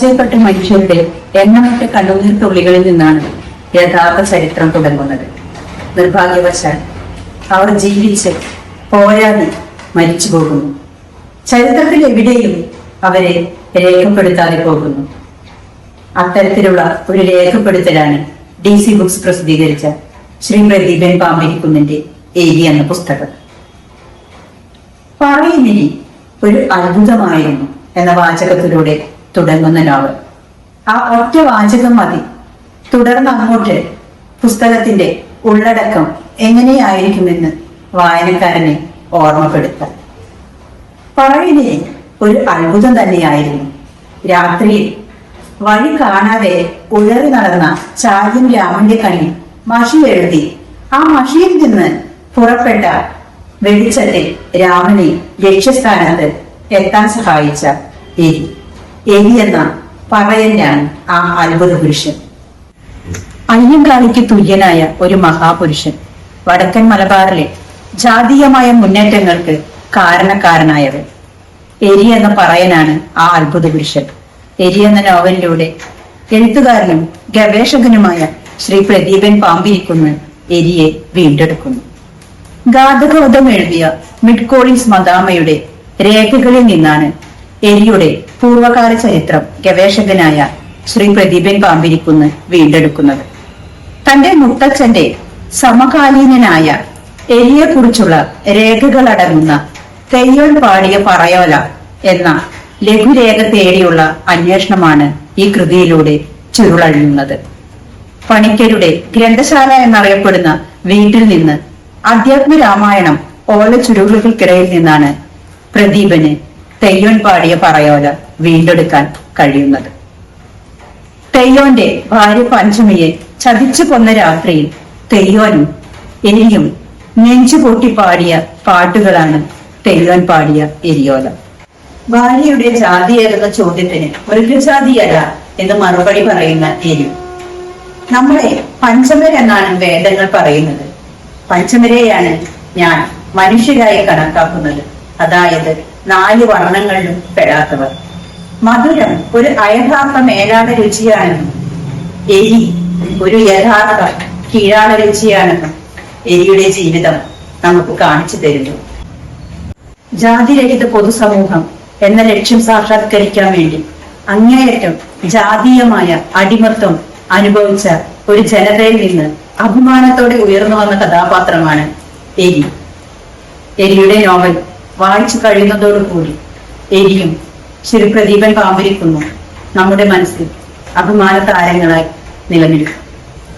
പരാജയപ്പെട്ട മനുഷ്യരുടെ എണ്ണമറ്റ കണ്ണുനീർ തുള്ളികളിൽ നിന്നാണ് യഥാർത്ഥ ചരിത്രം തുടങ്ങുന്നത്. നിർഭാഗ്യവശാൽ അവർ ജീവിച്ച് പോരാടി മരിച്ചു പോകുന്നു. ചരിത്രത്തിൽ എവിടെയും അവരെ രേഖപ്പെടുത്താതെ പോകുന്നു. അത്തരത്തിലുള്ള ഒരു രേഖപ്പെടുത്തലാണ് ഡി സി ബുക്സ് പ്രസിദ്ധീകരിച്ച ശ്രീ പ്രദീപൻ പാമ്പിരിക്കുന്നിന്റെ ഏരി എന്ന പുസ്തകം. പറയുന്നിനി ഒരു അത്ഭുതമായിരുന്നു എന്ന വാചകത്തിലൂടെ തുടങ്ങുന്ന നോവൽ. ആ ഒറ്റ വാചകം മതി. തുടർന്ന് അങ്ങോട്ട് പുസ്തകത്തിന്റെ ഉള്ളടക്കം എങ്ങനെയായിരിക്കുമെന്ന് വായനക്കാരനെ ഓർമ്മപ്പെടുത്താം. പറയിനെ ഒരു അത്ഭുതം തന്നെയായിരുന്നു. രാത്രിയിൽ വഴി കാണാതെ ഉഴറി നടന്ന ചാര്യം രാമന്റെ കണ്ണിൽ മഷി എഴുതി ആ മഷിയിൽ നിന്ന് പുറപ്പെട്ട വെളിച്ചത്തിൽ രാമനെ ലക്ഷ്യസ്ഥാനത്ത് എത്താൻ സഹായിച്ച എരി എരി എന്ന പറയനാണ് ആ അത്ഭുത പുരുഷൻ. അയ്യങ്കാളിക്ക് തുല്യനായ ഒരു മഹാപുരുഷൻ. വടക്കൻ മലബാറിലെ ജാതീയമായ മുന്നേറ്റങ്ങൾക്ക് കാരണക്കാരനായവൻ. എരി എന്ന പറയനാണ് ആ അത്ഭുത പുരുഷൻ. എരി എന്ന നോവലിലൂടെ എഴുത്തുകാരനും ഗവേഷകനുമായ ശ്രീ പ്രദീപൻ പാമ്പിരിക്കുന്ന് എരിയെ വീണ്ടെടുക്കുന്നു. ഗാഥകൗതം എഴുതിയ മിഡ്കോളിൻസ് മദാമയുടെ രേഖകളിൽ നിന്നാണ് എരിയുടെ പൂർവകാല ചരിത്രം ഗവേഷകനായ ശ്രീ പ്രദീപൻ പാമ്പിരിക്കുന്ന് വീണ്ടെടുക്കുന്നത്. തന്റെ മുത്തച്ഛന്റെ സമകാലീനനായ രേഖകൾ അടങ്ങുന്ന തെയ്യോൻ പാടിയ പറയോല എന്ന ലഘുരേഖ തേടിയുള്ള അന്വേഷണമാണ് ഈ കൃതിയിലൂടെ ചുരുളഴിയുന്നത്. പണിക്കരുടെ ഗ്രന്ഥശാല എന്നറിയപ്പെടുന്ന വീട്ടിൽ നിന്ന് അധ്യാത്മ രാമായണം ഓല ചുരുളുകൾക്കിടയിൽ നിന്നാണ് പ്രദീപന് തെയ്യോൻ പാടിയ പറയോല വീണ്ടെടുക്കാൻ കഴിയുന്നത്. തെയ്യോന്റെ ഭാര്യ പഞ്ചമിയെ ചതിച്ചു കൊന്ന രാത്രിയിൽ തെയ്യോനും എരിയും നെഞ്ചു പൊട്ടി പാടിയ പാട്ടുകളാണ് തെയ്യോൻ പാടിയ എരിയോല. ഭാര്യയുടെ ജാതി ഏതെന്ന ചോദ്യത്തിന് മൃഗജാതിയല്ല എന്ന് മറുപടി പറയുന്ന എരി നമ്മളെ പഞ്ചമരെന്നാണ് വേദങ്ങൾ പറയുന്നത്. പഞ്ചമരെയാണ് ഞാൻ മനുഷ്യരായി കണക്കാക്കുന്നത്. അതായത് നാല് വർണങ്ങളിലും പെടാത്തവർ. മധുരം ഒരു അയഥാർത്ഥ മേലാട രുചിയാണെന്നും എരി ഒരു യഥാർത്ഥ കീഴാട രുചിയാണെന്നും എരിയുടെ ജീവിതം നമുക്ക് കാണിച്ചു തരുന്നു. ജാതിരഹിത പൊതുസമൂഹം എന്ന ലക്ഷ്യം സാക്ഷാത്കരിക്കാൻ വേണ്ടി അങ്ങേയറ്റം ജാതീയമായ അടിമത്വം അനുഭവിച്ച ഒരു ജനതയിൽ നിന്ന് അഭിമാനത്തോടെ ഉയർന്നു വന്ന കഥാപാത്രമാണ് എരി എരിയുടെ നോവൽ വായിച്ചു കഴിയുന്നതോടുകൂടി എരിയും ശ്രീ പ്രദീപൻ പാമ്പിരിക്കുന്നു നമ്മുടെ മനസ്സിൽ അഭിമാന താരങ്ങളായി നിലനിൽക്കും.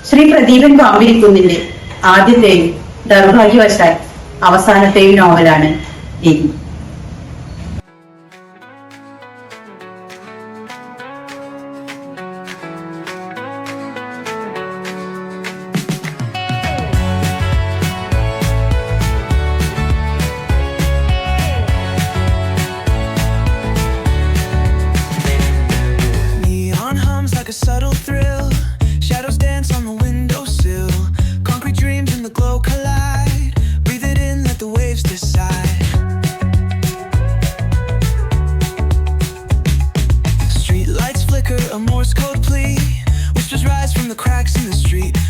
ശ്രീ പ്രദീപൻ പാമ്പിരിക്കുന്നിന്റെ ആദ്യത്തെയും ദൗർഭാഗ്യവശാൽ അവസാനത്തെയും നോവലാണ് എരി. in the street.